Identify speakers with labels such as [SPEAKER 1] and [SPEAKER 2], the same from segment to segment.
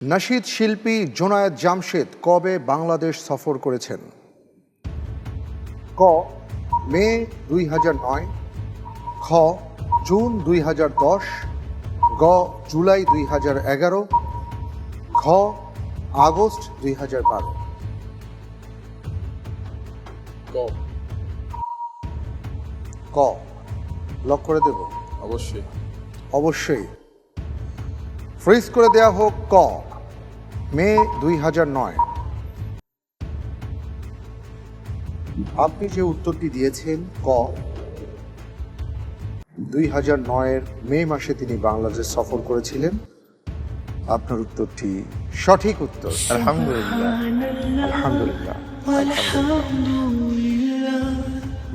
[SPEAKER 1] নাশিদ শিল্পী জোনায়েদ জামশেদ কবে বাংলাদেশ সফর করেছেন? ক মে দুই হাজার নয় খ জুন দুই হাজার দশ গ জুলাই দুই হাজার এগারো ঘ আগস্ট দুই হাজার বারো। ক। লক করে দেব?
[SPEAKER 2] অবশ্যই।
[SPEAKER 1] অবশ্যই। ফ্রিজ করে দেয়া হোক ক। মে দুই হাজার নয়। আপনি যে উত্তরটি দিয়েছেন ক দুই হাজার নয়ের মে মাসে তিনি বাংলাদেশ সফর করেছিলেন। আপনার উত্তরটি সঠিক উত্তর।
[SPEAKER 2] আলহামদুলিল্লাহ।
[SPEAKER 1] আলহামদুলিল্লাহ।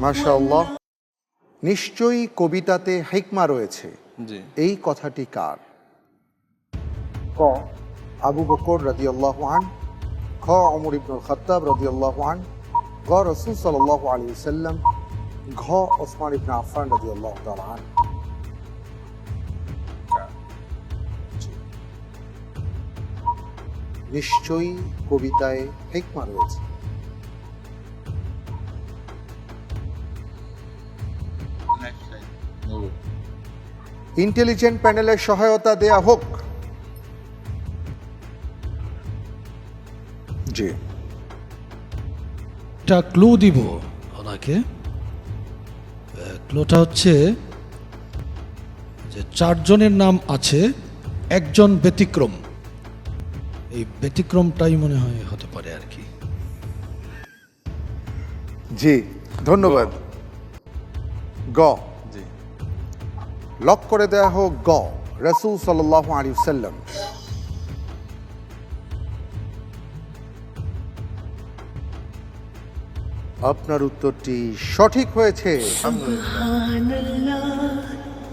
[SPEAKER 1] মাশাআল্লাহ। নিশ্চয়ই কবিতাতে হেকমা রয়েছে। এই কথাটি কার? ক আবু বকর রাদিয়াল্লাহু আন খ ওমর ইবনুল খাত্তাব রাদিয়াল্লাহু আন গ রাসূল সাল্লাল্লাহু আলাইহি ওয়াসাল্লাম ঘ ওসমান ইবনে আফফান রাদিয়াল্লাহু তাআলা আন জি। নিশ্চয়ই কবিতায় হেকমা রয়েছে। ইন্টেলিজেন্ট প্যানেলের সহায়তা দেয়া হোক। জি।
[SPEAKER 3] একটা ক্লু দিব ওনাকে। ক্লুটা হচ্ছে যে চারজনের নাম আছে একজন ব্যতিক্রম। এই ব্যতিক্রমটাই মনে হয় হতে পারে আর কি।
[SPEAKER 1] জি ধন্যবাদ। গ।
[SPEAKER 2] জি।
[SPEAKER 1] লক করে দেয়া হোক গ। রসুল সাল্লাহ আলী সাল্লাম আপনার উত্তরটি সঠিক হয়েছে।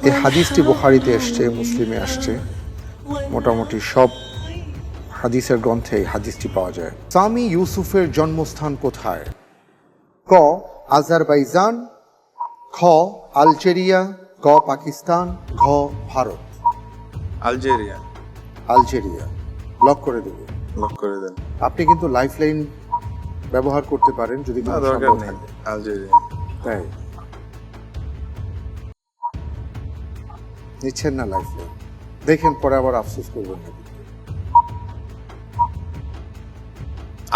[SPEAKER 1] এই হাদিসটি বুখারিতে এসছে মুসলিমে আসছে। মোটামুটি সব হাদিসের গ্রন্থে এই হাদিসটি পাওয়া যায়। সামি ইউসুফের জন্মস্থান কোথায়? ক আজারবাইজান। খ আলজেরিয়া। গ পাকিস্তান। ঘ ভারত।
[SPEAKER 2] আলজেরিয়া।
[SPEAKER 1] আলজেরিয়া। লক করে দেব।
[SPEAKER 2] লক করে দেন।
[SPEAKER 1] আপনি কিন্তু লাইফ লাইন ব্যবহার করতে পারেন যদি
[SPEAKER 2] না
[SPEAKER 1] কোনো
[SPEAKER 2] দরকার
[SPEAKER 1] সন্দেহ
[SPEAKER 2] নেই
[SPEAKER 1] থাকে।
[SPEAKER 2] আলজেরিয়া
[SPEAKER 1] তাই? নিচ্ছেন না লাইফ দেখেন পরে আবার আফসোস করবেন না কিন্তু।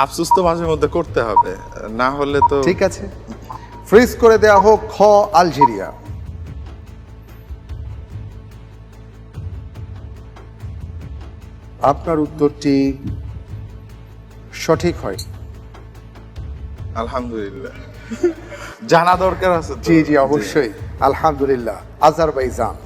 [SPEAKER 2] আফসোস তো মাঝে মধ্যে করতে হবে না হলে তো
[SPEAKER 1] ঠিক আছে। ফ্রিজ করে দেয়া হোক খ আলজেরিয়া। আপনার উত্তরটি সঠিক হয়।
[SPEAKER 2] আলহামদুলিল্লাহ। জানা দরকার আছে।
[SPEAKER 1] জি জি অবশ্যই। আলহামদুলিল্লাহ। আজারবাইজান।